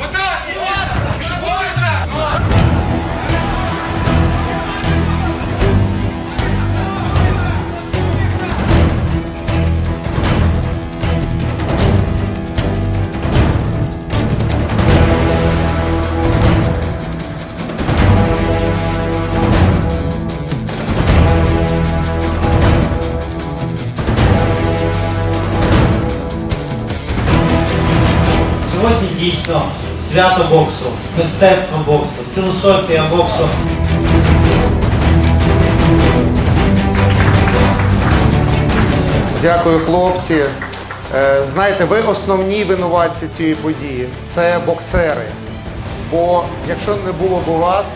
わかった! Дійсно свято боксу, мистецтво боксу, філософія боксу. Дякую, хлопці. Е, Знаєте, ви основні винуватці цієї події. Це боксери. Бо якщо не було б у вас,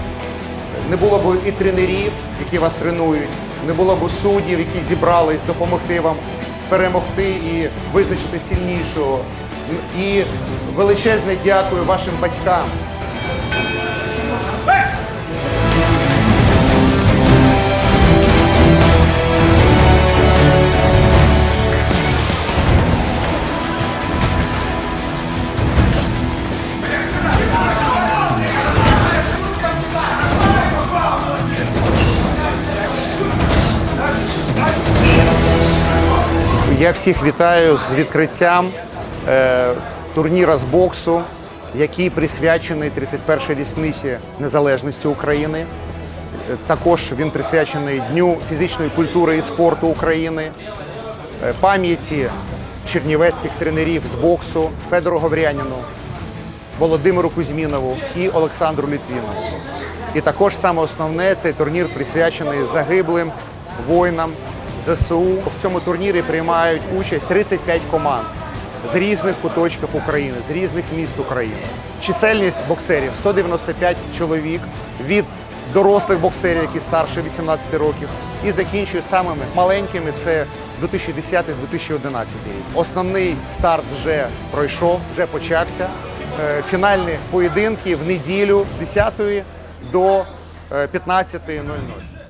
не було б і тренерів, які вас тренують, не було б суддів, які зібрались допомогти вам перемогти і визначити сильнішого. І величезне дякую вашим батькам. Я всіх вітаю з відкриттям турніра з боксу, який присвячений 31-й річниці незалежності України. Е, Також він присвячений Дню фізичної культури і спорту України, е, пам'яті чернівецьких тренерів з боксу Федору Гавряніну, Володимиру Кузьмінову і Олександру Літвінову. І також саме основне цей турнір присвячений загиблим воїнам ЗСУ. В цьому турнірі приймають участь 35 команд з різних куточків України, з різних міст України. Чисельність боксерів 195 чоловік від дорослих боксерів, які старше 18 років, і закінчує самими маленькими. Це 2010-2011 рік. Основний старт вже пройшов, вже почався. Е, Фінальні поєдинки в неділю з 10 до е, 15.00.